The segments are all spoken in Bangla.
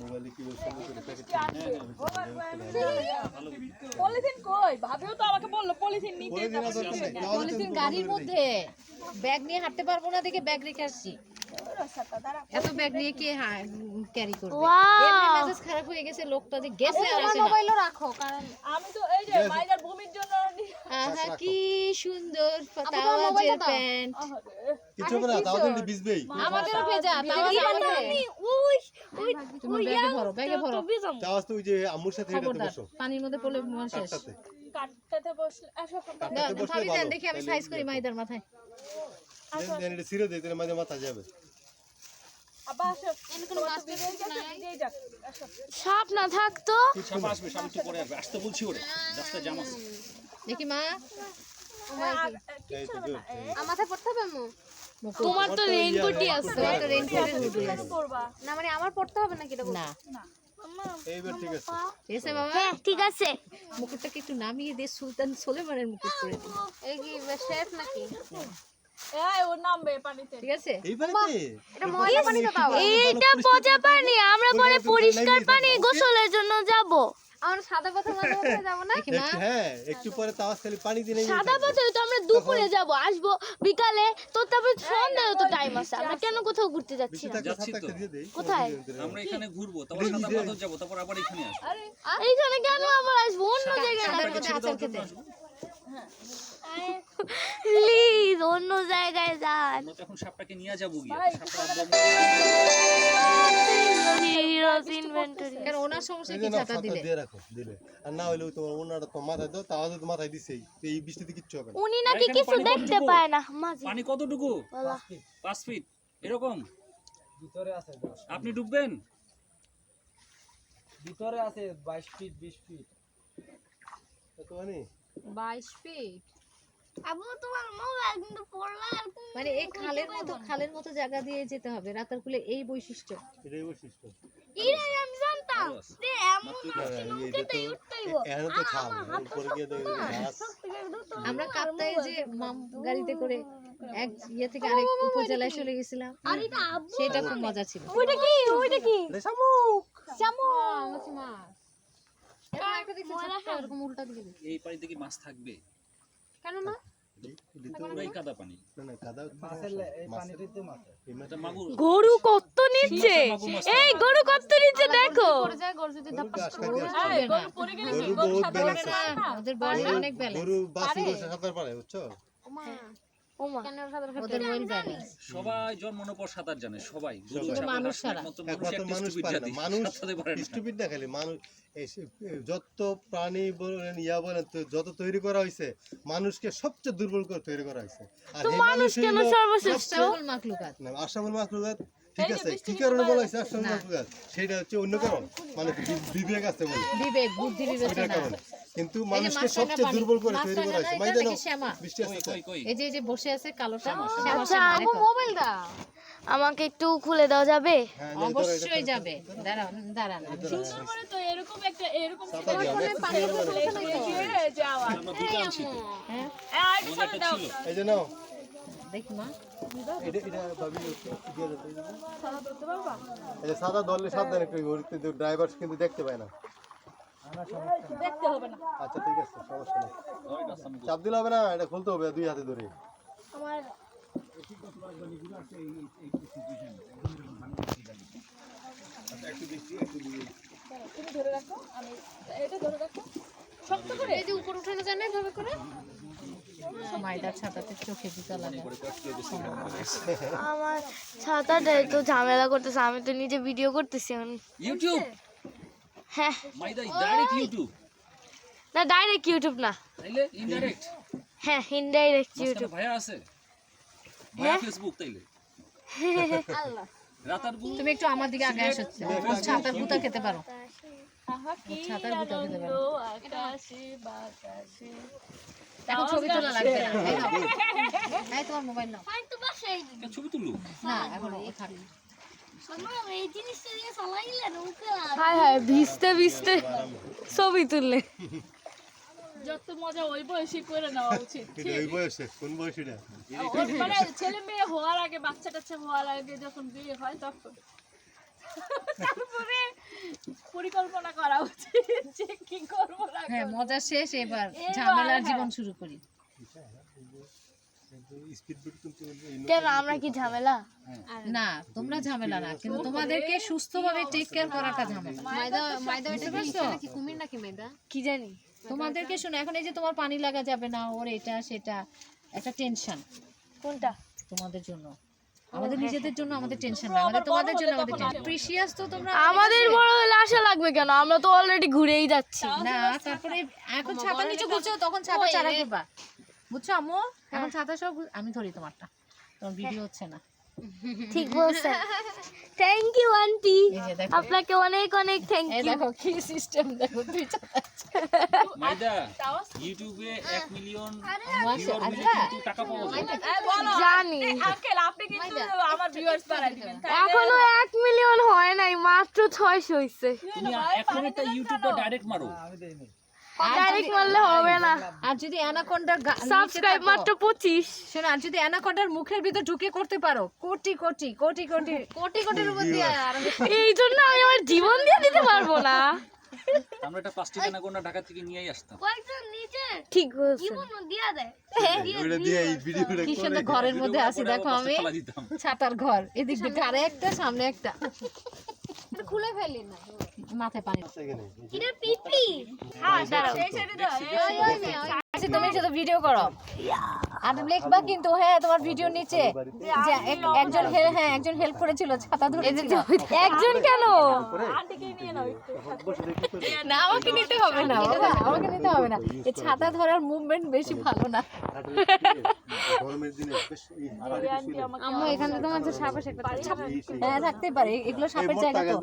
মোবাইলে কি বলছে পলিথিন কই? ভাবেও তো আমাকে বলল পলিথিন নিতে পলিথিন গাড়ির মধ্যে। ব্যাগ নিয়ে হাঁটতে পারব না দেখে ব্যাগ রেখে আসছি। এত ব্যাগ নিয়ে কে ক্যারি করবে? এমনি মেজাজ খারাপ হয়ে গেছে লোকটা যে গেছে আর আসে না। রাখো কারণ আমি তো এই যে মাইদার ভূমির জন্য আহা কি সুন্দর তাওয়াজের প্যান্ট। কিছু না তাও ভিজবেই। আমাদেরও ভেজা তাওয়াজ আমাদের তোমার ব্যাগে ভরো ব্যাগে ভরো। তাও তো যে আম্মুর সাথে এটাতে বসো। পানির মধ্যে পড়লে মন শেষ। কাটটাতে কাটটাতে বসলে আসো দাও, বসলে ভালো। দেখি আমি সাইজ করি মাইদার মাথায়। দেন দেন এটা ছিঁড়ে দিই তাহলে মাঝে মাথা যাবে। সাপ না থাকতো। সাপ আসবে সাপ একটু পরে আসবে। আসতে বলছি ওরে রাস্তায় জাম আছে। দেখি মা। পড়তে হবে তোমার তো রেইনকোটই আছে। তোমার তো রেইনকোটের হুডি আছে। না মানে আমার পড়তে হবে নাকি এটা না। এইবার ঠিক আছে। ঠিক আছে বাবা। হ্যাঁ ঠিক আছে। মুকুটটাকে একটু নামিয়ে দিয়ে সুলতান সোলেমানের মুকুট করে দিই এই কি শেফ নাকি? এই ও নামবে পানিতে। ঠিক আছে? এইবারে এটা ময়লা পানি এইটা পচা পানি আমরা পরে পরিষ্কার পানি গোসলের জন্য যাব। আমার সাদা পাথর মাঝে মাঝে যাব না? হ্যাঁ একটু পরে তাও খালি পানি দিলে সাদা পাথরে তো আমরা দুপুরে যাব আসব বিকালে তো তারপরে সন্ধ্যায় তো টাইম আছে আমরা কেন কোথাও ঘুরতে যাচ্ছি না? যাচ্ছি তো। একটা দিয়ে দেই। কোথায়? আমরা এখানে ঘুরবো তারপর সাদা পাথর যাব তারপর আবার এখানে আসব। এইখানে কেন আবার আসব? অন্য জায়গায় সাদার মধ্যে আচার খেতে। প্লিজ অন্য জায়গায় যান। এখন সাপটাকে নিয়ে যাব গিয়ে সাপটা হিরোজ ইনভেন্টরি কারণ ওনার সমস্যা কি? ছাতা ছাতা দিলে। দিয়ে রাখো দিলে। আর না হইলেও তোমার ওনাটা তো মাথায় দাও তাও তো মাথায় দিছেই এই বৃষ্টিতে কিচ্ছু হবে না। উনি নাকি কিছু দেখতে কতটুকু? পায় না মাঝি। পানি কতটুকু? পাঁচ ফিট এরকম? আপনি ডুববেন? ভিতরে আছে বাইশ ফিট বিশ ফিট তো মানে বাইশ ফিট আবু তোমার মোবাইল কিন্তু পড়লা মানে এই খালের মতো খালের মতো জায়গা দিয়ে যেতে হবে রাতার কুলে এই বৈশিষ্ট্য। এটাই বৈশিষ্ট্য। ইরে আমি জানতাম যে এমন না, না, এইটা তো খাল উপরে গিয়ে দেখো গাছ আমরা কাপ্তায় যে মাম গাড়িতে করে এক ইয়ে থেকে আরেক উপজেলায় চলে গেছিলাম। সেটা খুব মজা ছিল। ওইটা কি? ওইটা কি? মাছ মাছ। এরকম একটা দেখছি এরকম উল্টা দিকে এই পানিতে কি মাছ থাকবে? কেন না? পুরাই কাদা পানি। না না কাদা মাছের লে- এই পানিটিতে মাছে এটা মাগুর। গরু কত নিচ্ছে? এই গরু কত নিচ্ছে দেখো। গরু অনেক সবাই জন্মানোর পর সাঁতার জানে সবাই। মানুষ। স্টুপিড না। খালি। মানুষ যত প্রাণী বলেন ইয়া বলেন যত তৈরি করা হয়েছে মানুষকে সবচেয়ে দুর্বল করে তৈরি করা হয়েছে আর মানুষ কেন সর্বশ্রেষ্ঠ? মাখলুকাত ঠিক আছে কি কারণে বলা হয়েছে? সেটা হচ্ছে অন্য কারণ। মানে বিবেক আছে বলে। বিবেক বুদ্ধি বিবেচনা। কিন্তু মানুষকে সবচেয়ে দুর্বল করে তৈরি করা হয়েছে। বৃষ্টি কই? এই যে এই যে বসে আছে কালো শ্যামা আচ্ছা, দেখো। মোবাইল দাও। আমাকে একটু খুলে দেওয়া যাবে? হ্যাঁ অবশ্যই যাবে। দাঁড়ান দাঁড়ান তো এরকম একটা এরকম। ছিঁড়ে যাওয়া হ্যাঁ আর সাথে দাও। এই যে নাও। দেখি মা। এটা ভাবি। সাদা ধরতে পারবা? সাদা ধরলে সাবধানে একটু কিন্তু ড্রাইভার কিন্তু দেখতে পায় না। দেখতে হবে না। আচ্ছা ঠিক আছে সমস্যা নেই। চাপ দিলে হবে না এটা খুলতে হবে দুই হাতে ধরে। আমার তুমি ধরে রাখো আমি এটা ধরে রাখো। শক্ত করে। এই যে উপর উঠানো যায় না এভাবে করে? মাইদার ছাতাতে চোখে জুতা লাগা আমার ছাতাটাই তো ঝামেলা করতেছে আমি তো নিজে ভিডিও করতেছি এখন। ইউটিউব হ্যাঁ। মাইদা ডাইরেক্ট ইউটিউব না ডাইরেক্ট ইউটিউব না। তাইলে ইনডাইরেক্ট হ্যাঁ ইনডাইরেক্ট ইউটিউব ভাইয়া আছে? ভাইয়া ফেসবুক তাইলে? রাতার তুমি একটু আমার দিকে আগে আসো ছাতার গুতা খেতে পারো। ছাতার গুতা খেতে পারো। এখন ছবি তোলা লাগবে না। এই তোমার মোবাইল নাও। ছবি তুলু না এখন ও হায় হায় ভিজতে ভিজতে ছবি তুললে। যত মজা ওই বয়সী করে নেওয়া উচিত। ওই বয়সে কোন বয়স এটা? মানে ছেলে মেয়ে হওয়ার আগে বাচ্চা টাচ্চা হওয়ার আগে যখন বিয়ে হয় তখন। তারপরে পরিকল্পনা করা উচিত যে কি করব না হ্যাঁ মজা শেষ এবার এবার, ঝামেলার হ্যাঁ। জীবন শুরু করি। কেন আমরা কি ঝামেলা? না তোমরা ঝামেলা না কিন্তু তোমাদেরকে সুস্থভাবে টেক কেয়ার করাটা ঝামেলা। মাইদা মাইদা এটা পারছ? কুমির নাকি মাইদা? কি জানি? তোমাদেরকে শোনো এখন এই যে তোমার পানি লাগা যাবে না ওর এটা সেটা একটা টেনশন কোনটা? তোমাদের জন্য। আমাদের নিজেদের জন্য আমাদের টেনশন না আমাদের তোমাদের জন্য আমাদের টেনশন প্রিসিয়াস তো তোমরা আমাদের বড় হলে আশা লাগবে কেন? আমরা তো অলরেডি ঘুরেই যাচ্ছি। না তারপরে এখন ছাতা নিচে ঘুরছো তখন ছাতা চারা বুঝছ আম্মু? এখন ছাতা সব আমি ধরি তোমারটা। তোমার ভিডিও হচ্ছে না। ঠিক বলছেন। থ্যাংক ইউ আন্টি আপনাকে অনেক অনেক থ্যাংক এই ইউ দেখো কি সিস্টেম দেখো মাইদা ইউটিউবে এক মিলিয়ন টাকা পাওয়া যায়। জানি। আঙ্কেল আপনি কিন্তু আমার ভিউয়ার্স বাড়াই দিবেন এখনও এক মিলিয়ন হয় নাই মাত্র ছয়শো হইছে। তুমি এখন একটা ইউটিউবটা ডাইরেক্ট মারো। আমি দেইনি। ডাইরেক্ট মারলে হবে না। আর যদি অ্যানাকোন্ডার সাবস্ক্রাইব মাত্র পঁচিশ। শোনো আর যদি অ্যানাকোন্ডার মুখের ভিতর ঢুকে করতে পারো কোটি কোটি কোটি কোটি কোটি কোটির উপর দিয়ে এই জন্য আমি আমার জীবন দিয়ে দিতে পারব না। আমরা একটা প্লাস্টিক আনাকোন্ডা ঢাকা থেকে নিয়েই আসতাম। ঠিক দিয়ে কি সুন্দর ঘরের মধ্যে আছি দেখো আমি। ছাতার ঘর এদিক দিয়ে আরে একটা সামনে একটা। খুলে ফেলি না। মাথায় পানি এটা পিপি। হ্যাঁ দাঁড়াও। আচ্ছা তুমি শুধু ভিডিও করো। আর লিখবা কিন্তু হ্যাঁ তোমার ভিডিও নিচে। যে একজন হেল্প হ্যাঁ একজন হেল্প করেছিল ছাতা ধরেছিল একজন কেন? না আমাকে নিতে হবে না। আমাকে নিতে হবে না। এই ছাতা ধরার মুভমেন্ট বেশি ভালো না। গরমের দিনে বেশ এই বাড়িতে শুলে আম্মু এখানে তোমার যে সাপে সেটা হ্যাঁ থাকতেই পারে এগুলো সাপের জায়গা। তো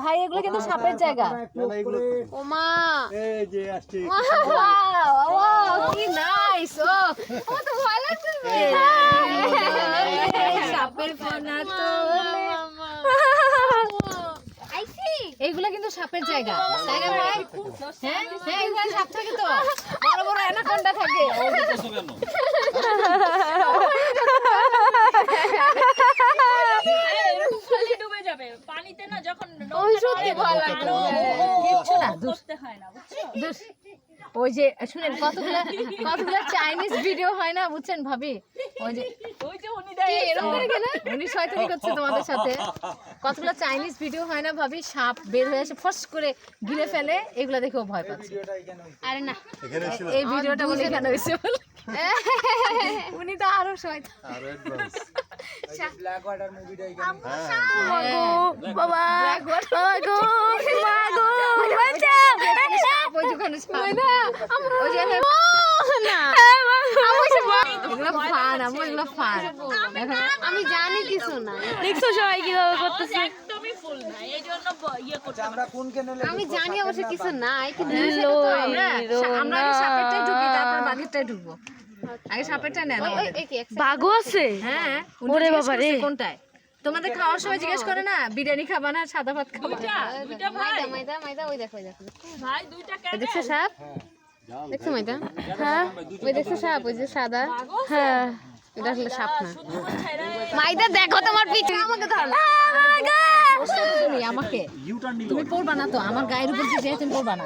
ভাই এগুলো কিন্তু সাপের জায়গা। এগুলো এই যে আসছে। কি নাইস ও আমার তো ভালো লাগতেছে সাপের ফোনা তোলে। এইগুলো কিন্তু সাপের জায়গা। না ভাই হ্যাঁ হ্যাঁ এগুলো সাপ থাকে তো। বড় বড় অ্যানাকোন্ডা থাকে। বুঝছ কেন? খালি ডুবে যাবে। পানিতে না যখন ওই সত্যি ভয় আরও কিচ্ছু না করতে হয় না বুঝছ? দূর। ওই যে শুনেন কতগুলা কতগুলো চাইনিজ ভিডিও হয় না বুঝছেন ভাবি? ওই যে ওই যে উনি দেয়। উনি শয়তানি করছে তোমাদের সাথে। কতগুলো চাইনিজ ভিডিও হয় না ভাবি? সাপ বের হয়ে আসে ফস করে গিলে ফেলে এগুলো দেখেও ভয় পাচ্ছে। ভিডিওটা এখানে হইছে। আরে না এখানে ছিল এই ভিডিওটা বলে কেন হয়েছে বলে। উনি তো আরও শয়তান। আর অ্যাডভান্স ব্ল্যাক ওয়াটার মুভিটা এখানে। হ্যাঁ। বাবা। বাবা গো মা গো। সাপ ওই ওই না আমু এগুলো ফান আমি জানি কিছু না। দেখছ সবাই কীভাবে করতেছে? ইয়ে আমি জানি অবশ্য কিছু নাই কিন্তু আমরা সাপেরটাই ঢুকি তারপর বাঘেরটাই ঢুকবো। আগে সাপেরটা নেন বাঘও আছে? হ্যাঁ ওরে বাবা রে। কোনটায়? তোমাদের খাওয়ার সময় জিজ্ঞেস করে না? বিরিয়ানি খাবা না সাদা ভাত খাবা দুইটা দুইটা ভাই। মাইদা মাইদা মাইদা ওই দেখো ওই দেখো। ভাই দুইটা কেন দেখছ সাপ? দেখছ মাইদা? হ্যাঁ ওই দেখছ সাপ ওই যে সাদা। হ্যাঁ এটা আসলে সাপ না। মাইদা দেখো তোমার পিঠে। আমাকে ধর তুমি আমাকে। তুমি পড়বা না তো? আমার গায়ের উপর দিয়ে তুমি পড়বা না।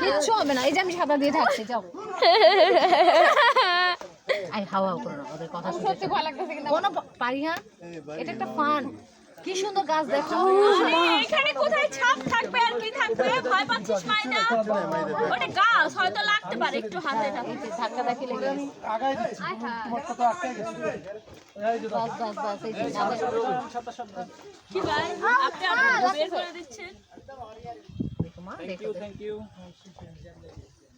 কিচ্ছু হবে না। এই যে আমি সাদা দিয়ে থাকছি যাও। আই হাওয়া করো না ওদের কথা শুনতে কোনো পারি হ্যাঁ এটা একটা ফান। কি সুন্দর গাছ দেখো। এখানে কোথায় ছাপ থাকবে আর কি থাকবে? ভয় পাচ্ছিস মাইনা? ওটা গাছ হয়তো লাগতে পারে একটু হাতে ধাক্কা দেখি লেগে। আগাই দিচ্ছি তোমার তো আটকে গেছে। বাস বাস বাস এই যে কি ভাই? আপনি আমার বের করে দিচ্ছেন। দেখো মা, দেখো, থ্যাংক ইউ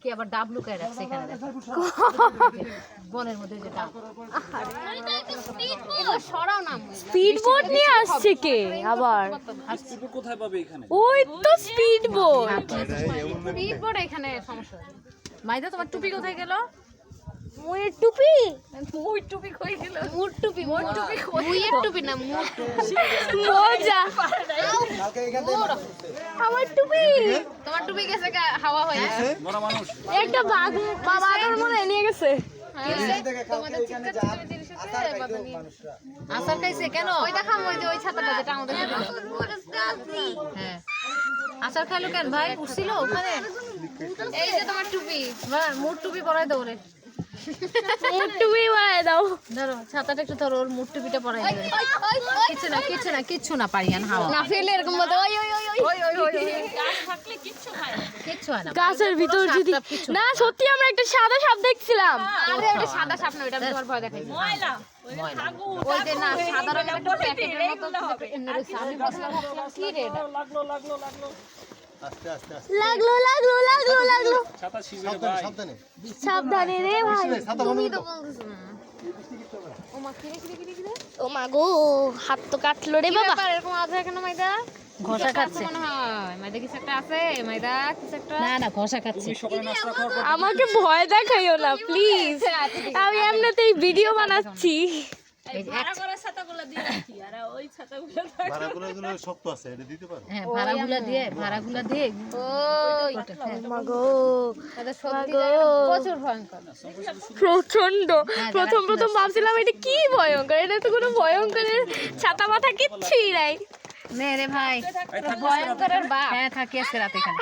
দেখো। থ্যাংক ইউ কি আবার ডাব লুকায় রাখছে এখানে বনের মধ্যে যে ডাব। সরাও না স্পিড বোট নিয়ে আসছে কে আবার? কোথায় পাবে এখানে ওই তো স্পিড বোট স্পিড বোট এখানে সমস্যা মাইদা তোমার টুপি কোথায় গেল? মুই টুপি কই গেল মুর টুপি মুর টুপি মুইয়ের টুপি না মুর মজা। কালকে এখান থেকে আমার টুপি। তোমার টুপি গেছে গা- হাওয়া হয়ে একটা বাঘ বাবা আদর মনে নিয়ে গেছে। এখান থেকে কালকে এখানে যা বাবা নিয়ে। আসার খাইছে? কেন? ওই দেখাম ওই যে ওই ছাতাটা যেটা আমাদের হ্যাঁ। আচার খাইলো কেন ভাই? উঠছিল ওখানে? এই যে তোমার টুপি। মুখ টুপি পরাই দাও রে মুটটুপি পরাই দাও। ধরো ছাতাটা একটু ধরো ওর মুটটুপিটা পরাই দাও কিছু না কিছু না কিছু না পারিয়ান হাওয়া। না ফেলে এরকম বলতে ওই ওই ওই ওই। ওই ওই থাকলে কিচ্ছু হয় না। কিচ্ছু হয় না। গাছের ভিতর যদি না সত্যি আমরা একটা সাদা সাপ দেখছিলাম। আরে ওটা সাদা সাপ না ওটা আমি তোমার ভয় দেখাই। ময়লা। ওই যে না সাদা রঙের একটা প্যাকেটের মতো আমি বসলাম কি রে লাগল লাগল লাগল। আস্তে আস্তে লাগল লাগল লাগল লাগল ছাতা ছিঁড়বে সাবধানে ভাই সাবধানে সাবধানে। রে ভাই। ছাতা বন্ধ ও মা ও গো হাত তো কাটলো রে বাবা। এরকম আওয়াজ হয় কেন মাইদা? ঘষা খাচ্ছে। মাইদা কিছু একটা আছে? মাইদা কিছু একটা? না না ঘষা খাচ্ছে। তুমি সকালে নাস্তা খাওয়ার পর আমাকে ভয় দেখাইও না প্লিজ আমি এমনিতেই ভিডিও বানাচ্ছি এই ভাড়া করা ছাতাগুলো দিয়ে রাখি আর ওই ছাতাগুলো ভাড়াগুলো গুলো শক্ত আছে এটা দিতে পারো? হ্যাঁ ভাড়াগুলা দিয়ে ভাড়াগুলা দিয়ে ওই মা এটা সত্যি প্রচুর ভয়ঙ্কর। প্রচণ্ড প্রথম প্রথম ভাবছিলাম এটা কি ভয়ঙ্কর? এটা তো কোনো ভয়ঙ্করের ছাতা মাথা কিচ্ছুই নাই। নে রে ভাই। ভয়ঙ্করের বাপ। হ্যাঁ থাকি আজকে রাতে এখানে।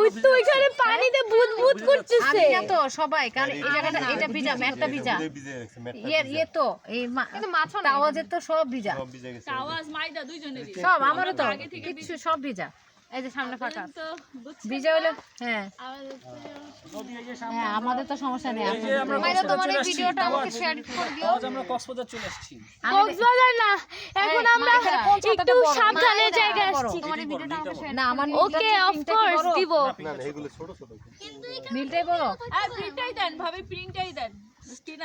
ওই তো ওইখানে পানিতে বুদ বুদ করতেছে আমি তো সবাই কারণ এই জায়গাটা এটা ভিজা একটা ভিজা। ইয়ে ইয়ে তো এই। আওয়াজের তো সব ভিজা। আওয়াজ মাইদা দুইজনেরই। সব আমারও তো কিচ্ছু সব ভিজা। এই যে সামনে ফাঁকা ভিজা হলে হ্যাঁ। হ্যাঁ আমাদের তো সমস্যা নেই আমরা তোমার এই ভিডিওটা আমাকে শেয়ার করে দিও। আজ আমরা কক্সবাজার চলে আসছি। কক্সবাজার না এখন আমরা একটু সাবধানে জায়গায় আসছি। তোমার এই ভিডিওটা আমাকে শেয়ার না আমার ওকে অফ কোর্স দিব। না না এগুলো ছোট ছোট। মিলটাই বড়। আর প্রিন্টটাই দেন ভাবে প্রিন্টটাই দেন।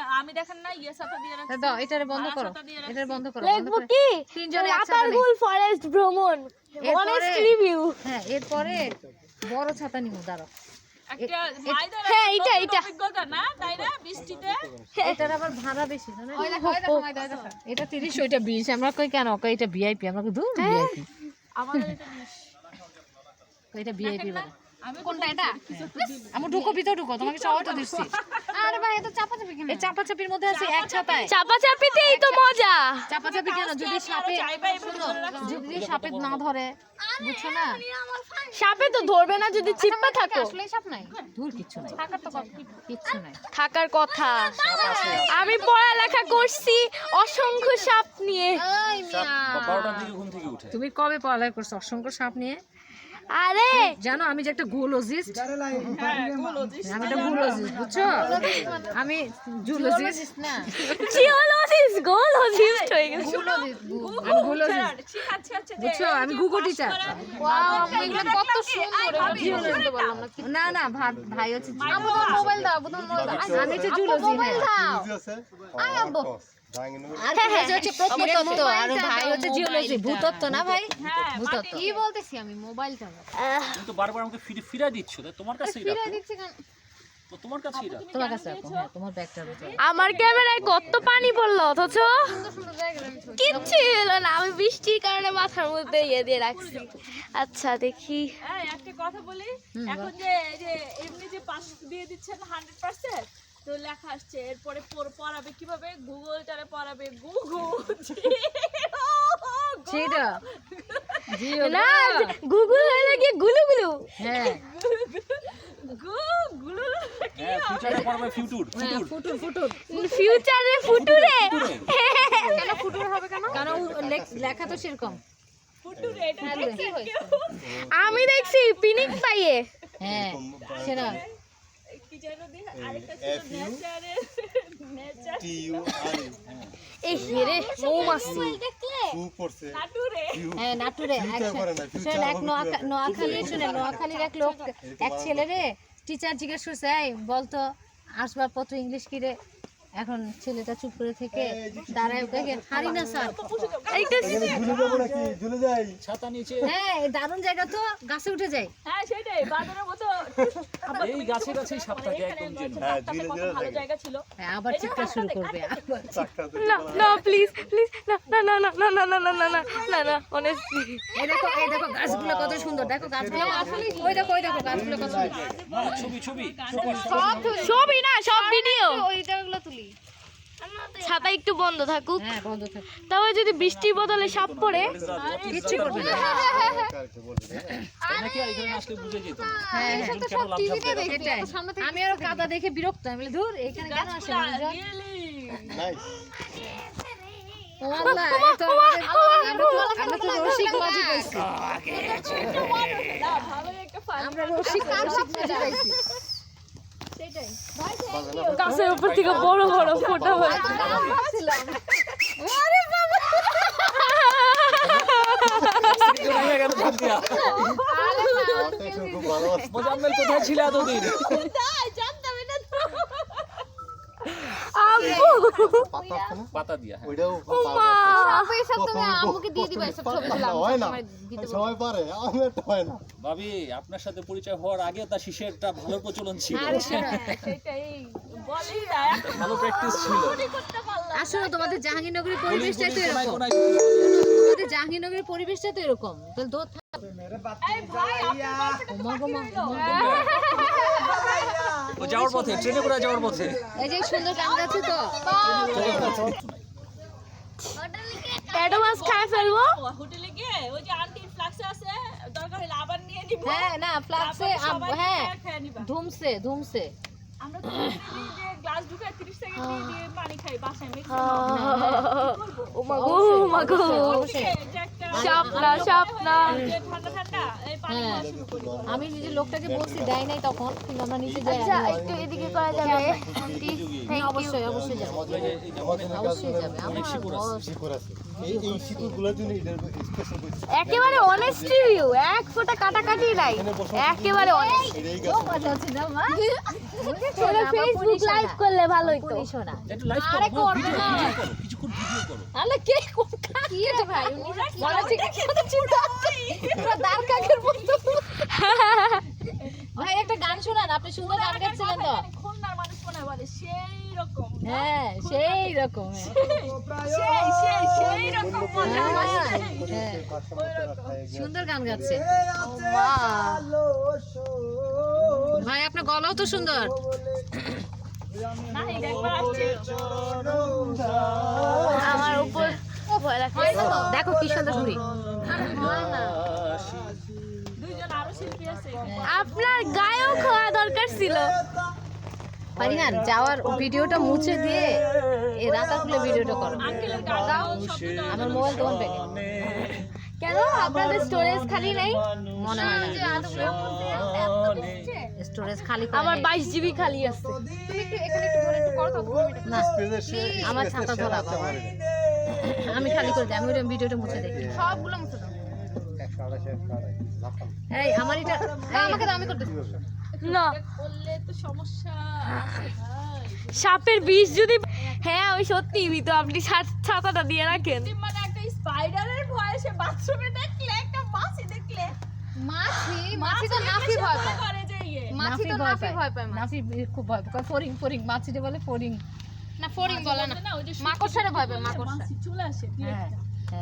আমি দেখেন না ইয়ে ছাতা দিয়ে রাখছি। দাও এটারে বন্ধ করো। ছাতা দিয়ে রাখছি। এটারে বন্ধ করো। লিখব কি? তিনজনে রাতারগুল ফরেস্ট ভ্রমণ। এরপরে- অনেস্ট রিভিউ হ্যাঁ এরপরে বড় ছাতা দাঁড়াও। হ্যাঁ, না তাই না? বৃষ্টিতে? এটার আবার ভাড়া বেশি এটা তিরিশ ওইটা বিশ। আমরা কই কেন? কই এটা ভিআইপি আমরা কই দূর? ভিআইপি আমাদের এটা বিশ। এটা ভিআইপি বলে। আমি কোনটা এটা আমি ঢুকো ভিতর ঢুকো তোমাকে সবাই তো দিচ্ছি আরে ভাই এত চাপা চাপি কেন এই চাপাচাপির মধ্যে আছে এক ছাতায় চাপাচাপিতেই তো মজা চাপাচাপি কেন যদি সাপে চাইবা এভাবে ধরে রাখছি। যদি সাপে না ধরে বুঝছ না সাপে তো ধরবে না যদি চিপ্পা থাকো আসলেই সাপ নাই দূর কিচ্ছু নাই থাকার তো কথা নাই থাকার কথা আমি পড়ালেখা করছি অসংখ্য সাপ নিয়ে তুমি কবে পড়ালেখা করছ অসংখ্য সাপ নিয়ে আরে! জানো আমি যে একটা গুলোজিস্ট। আমি একটা গুলোজিস্ট বুঝছ? আমি জুলজিস্ট। না জিওলজিস্ট গোলজিস্ট হয়ে গেছে। আমি গুলোজিস্ট। যে বুঝছ? আমি গুগো টিচার এগুলো কত সুন্দর বললাম না। না না ভাই ভাই হচ্ছে মোবাইল দাও মোবাইল দাও। আমি হচ্ছে জুলজি মোবাইল দাও। আর ভাই হচ্ছে প্রত্নতত্ত্ব আর ভাই হচ্ছে জিওলজি ভূতত্ত্ব না ভাই? ভূতত্ত্ব। কি বলতেছি আমি? মোবাইলটা আহ, বারবার আমাকে ফিরে ফিরে দিচ্ছ তোমার কাছেই ফিরে দিচ্ছি কেন? তোমার কাছেই তোমার কাছে হ্যাঁ তোমার ব্যাগটার আমার ক্যামেরায় কত পানি পড়ল অথচ? কিচ্ছু এলো না আমি বৃষ্টির কারণে মাথার মধ্যে ইয়ে দিয়ে রাখছি। আচ্ছা দেখি। একটা কথা বলি। এখন যে এই যে এমনি যে পাস দিয়ে দিচ্ছেন হান্ড্রেড পার্সেন্ট তো লেখা আসছে এরপরে পড়াবে কীভাবে? গুগল টারে পড়াবে। গুগু গুগল লেখা তো সেরকম। হ্যাঁ, আমি দেখছি পিনিক পাইয়ে। হ্যাঁ সেটা। এই হ্যাঁ, শোন এক শুনে এক লোক এক টিচার জিজ্ঞেস করছে এই বলতো আসবাবপত্র ইংলিশ কিরে এখন ছেলেটা চুপ করে থেকে দাঁড়ায় ওকে হারি না স্যার একটা ঝুলে যাব নাকি ঝুলে যাই ছাতা নিচে হ্যাঁ দারুণ জায়গা তো গাছে উঠে যায় হ্যাঁ সেটাই বাদরের মতো এই গাছে গাছেই সাপ থাকে একদম হ্যাঁ ঝুলে ঝুলে ভালো জায়গা ছিল হ্যাঁ, আবার চিৎকার শুরু করবে না না প্লিজ প্লিজ না না না না না না না না না না না না অনেস্টলি এই দেখো এই দেখো গাছগুলো কত সুন্দর দেখো গাছগুলো আসলে ওই দেখো ওই দেখো গাছগুলো কত সুন্দর না ছবি ছবি সবাই ছবি না সব ভিডিও ওই জায়গাগুলো তুলি ছাতা একটু বন্ধ থাকুক। হ্যাঁ, তবে যদি বৃষ্টির বদলে সাপ পড়ে করবে হ্যাঁ, হ্যাঁ। আমি আরও কাদা দেখে বিরক্ত। আমি ধর এখানে কেন আসে আমরা রসিক রসিক পাইছি গাছের উপর থেকে বড় বড় ফোটা হয়। কোথায় ছিল এতদিন? পাতা আছে না? পাতা দিয়া হ্যাঁ। ভাবি আপনার সাথে পরিচয় হওয়ার আগে তার শিশেরটা ভালো প্রচলন ছিল। ভালো প্র্যাকটিস আসলে তোমাদের জাহাঙ্গীরনগরের পরিবেশটাই তো এরকম। তোমাদের জাহাঙ্গীরনগরের পরিবেশটা তো এরকম। তাহলে ভাই ও যাওয়ার পথে ট্রেনে করে যাওয়ার পথে। এই যে সুন্দর গান গাচ্ছে তো। অ্যাডভান্স খাই ফেলব। হোটেলে গিয়ে ওই যে আন্টির ফ্লাক্সে আছে দরকার হলে আবার নিয়ে নিব। হ্যাঁ না ফ্লাক্সে হ্যাঁ ধুমছে ধুমছে আমরা তো যে গ্লাস ঢুকায় 30 সেকেন্ড দিয়ে দিয়ে পানি খাই বাসায় মিক্স ও মা গো ও মা গো। শাপলা শাপলা। হ্যাঁ। আমি নিজে লোকটাকে বলছি দেয় নাই তখন কিন্তু আমরা নিচে যাই আচ্ছা একটু এদিকে করা যাবে। হ্যাঁ, অবশ্যই অবশ্যই যাব। অবশ্যই যাবে। আমার বড়- এই এই শিকড়গুলোর জন্য এটার স্পেশাল করে একেবারে অনেস্ট রিভিউ এক ফোঁটা কাটাকাটি নাই। একেবারে। এটাই না মা। ওরা ফেসবুক লাইভ করলে ভালোই তো। পুলিশ না একটু লাইভ করো মা, ভিডিও করো, কিছুক্ষণ ভিডিও করো। আলে কে কোন কি এটা ভাই বলা ঠিক চিন্তা পুরো দাঁড় কাকের মতো। ভাই একটা গান শোনান আপনি সুন্দর গান গাচ্ছিলেন তো। খুলনার মানুষ মনে হয় বলে সেই হ্যাঁ সেই রকম। হ্যাঁ, সুন্দর গান গাচ্ছে। ভাই আপনার গলাও তো সুন্দর। আমার উপর দেখো। কি সুন্দর ঘুরি আপনার গায়েও খাওয়া দরকার ছিল। পারিহান যাওয়ার ভিডিওটা মুছে দিয়ে এই খুলে ভিডিওটা করো। আমার মোবাইল তোমার ব্যাগে। কেন? আপনাদের স্টোরেজ খালি নাই? মনে হয় স্টোরেজ খালি আমার নেই। বাইশ জিবি খালি আছে। না আমার ছাতা ধরা আমি খালি করে দিই আমি ওই ভিডিওটা মুছে দেখি সবগুলো মুছে দাও। এই আমার এটা আমাকে দাও আমি করতে না। করলে তো সমস্যা সাপের বিষ যদি হ্যাঁ ওই সত্যি তো আপনি ছাতাটা দিয়ে রাখেন। মানে একটা স্পাইডারের ভয় সে বাথরুমে দেখলে একটা মাছি দেখলে মাছি? মাছি তো নাফি ভয় পায়। করে যে মাছি তো নাফি ভয় পায় নাফি খুব ভয় পায়। ফরিং ফরিং মাছিটা বলে ফরিং না ফড়িং বলে না। যে মাকড়সারে ভয় পায় মাকড়সা। চলে আসে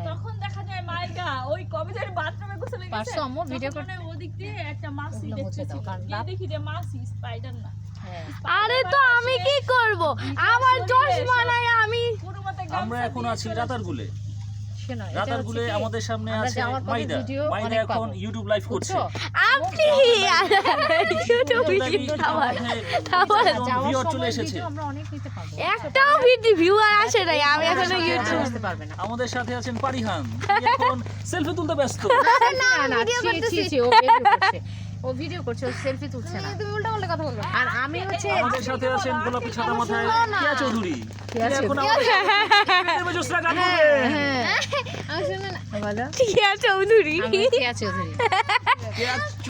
তখন দেখা যায় মাইগা ওই কবে যেন বাথরুমে গোসলে গেছে পারছ আম্মু ভিডিও করতে? ওদিক দিয়ে একটা মাছি দেখতেছি গিয়ে দেখি যে মাছি স্পাইডার না। হ্যাঁ। আরে তো আমি কি করব? আমার চশমা নাই আমি আমরা এখন আছি রাতারগুলে রাতারগুলে হচ্ছে আমাদের সামনে আছে মাইদা। মাইদা এখন ইউটিউব লাইভ করছে। আপনি ইউটিউব ভিডিও খাবার খাবার ভিউয়ার চলে এসেছে। আমরা অনেক নিতে পারব। একটাও ভিডিও ভিউয়ার আসে নাই আমি এখনও ইউটিউব আসতে পারবে না। আমাদের সাথে আছেন পারিহান। এখন সেলফি তুলতে ব্যস্ত। না না ছি, ছি, ছি, ও ভিডিও করছে ও সেলফি তুলছে না। তুমি উল্টা পাল্টা কথা বলবে। আর আমি হচ্ছে আমাদের সাথে আছেন গোলাপি সাদা মাথায় কিয়া চৌধুরী? কিয়া চৌধুরী। হ্যাঁ না। বলো। চৌধুরী? কিয়া চৌধুরী। কিয়া